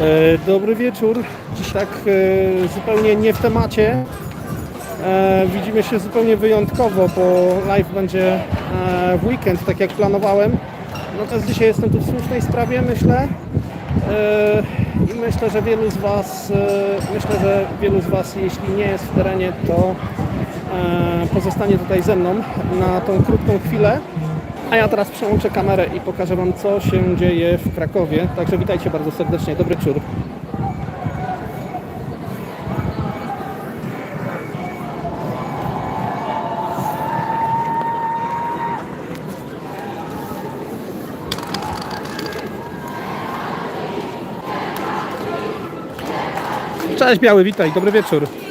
E, Dobry wieczór. Tak e, zupełnie nie w temacie. E, Widzimy się zupełnie wyjątkowo, bo live będzie w weekend, tak jak planowałem. Natomiast dzisiaj jestem tu w słusznej sprawie, myślę. I myślę, że wielu z Was, myślę, że wielu z Was, jeśli nie jest w terenie, to pozostanie tutaj ze mną na tą krótką chwilę. A ja teraz przełączę kamerę i pokażę Wam, co się dzieje w Krakowie. Także witajcie bardzo serdecznie. Dobry wieczór. Cześć Biały, witaj, dobry wieczór.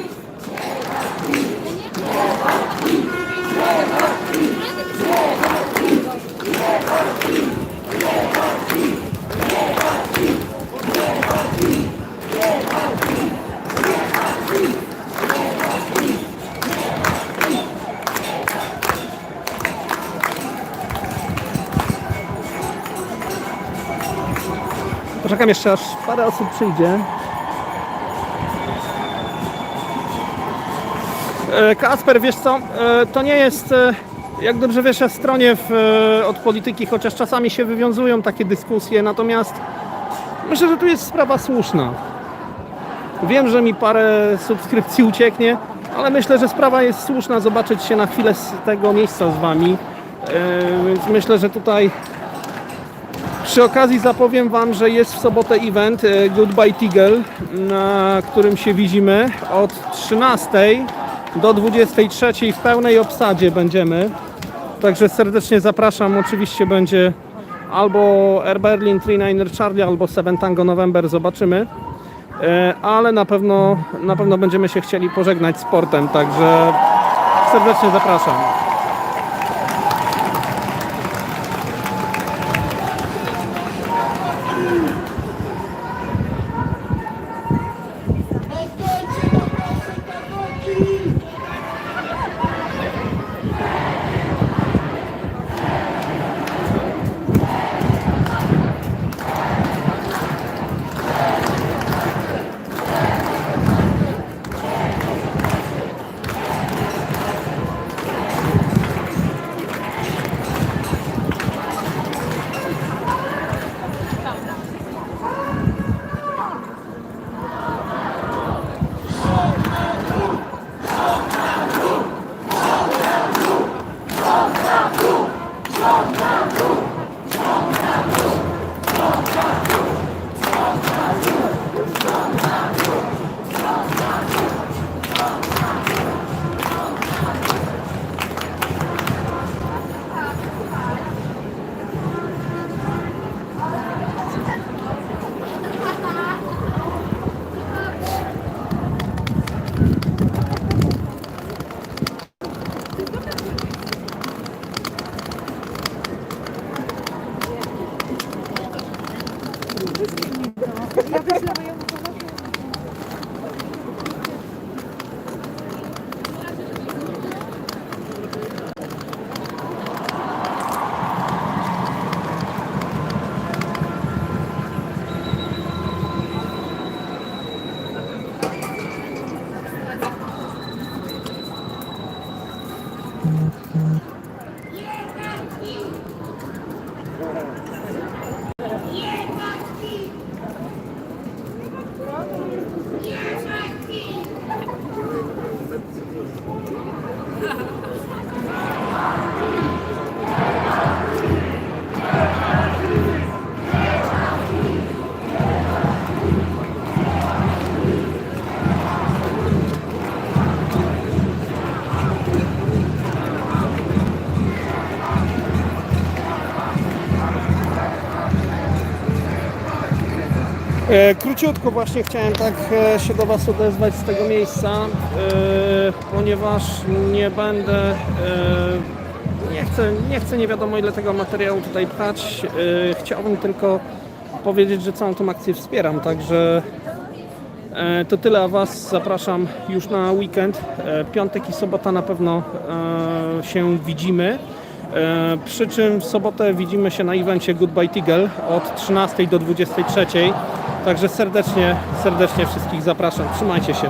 Poczekam jeszcze aż parę osób przyjdzie. E, Kasper, wiesz co, e, to nie jest, e, jak dobrze wiesz, ja stronie w, od polityki, chociaż czasami się wywiązują takie dyskusje, natomiast myślę, że tu jest sprawa słuszna. Wiem, że mi parę subskrypcji ucieknie, ale myślę, że sprawa jest słuszna, zobaczyć się na chwilę z tego miejsca z Wami, więc myślę, że tutaj przy okazji zapowiem Wam, że jest w sobotę event e, Goodbye Tigel, na którym się widzimy od 13 do 23 w pełnej obsadzie będziemy. Także serdecznie zapraszam. Oczywiście będzie albo Air Berlin 39 Charlie, albo 7 Tango November, zobaczymy. E, Ale na pewno, na pewno będziemy się chcieli pożegnać sportem, także serdecznie zapraszam. Mm-hmm. Króciutko właśnie chciałem tak e, się do Was odezwać z tego miejsca, e, ponieważ nie będę, e, nie chcę, nie chcę nie wiadomo ile tego materiału tutaj pchać. E, Chciałbym tylko powiedzieć, że całą tą akcję wspieram, także e, to tyle, a Was zapraszam już na weekend. E, Piątek i sobota na pewno e, się widzimy. E, Przy czym w sobotę widzimy się na evencie Goodbye Tigel od 13 do 23. Także serdecznie, serdecznie wszystkich zapraszam. Trzymajcie się.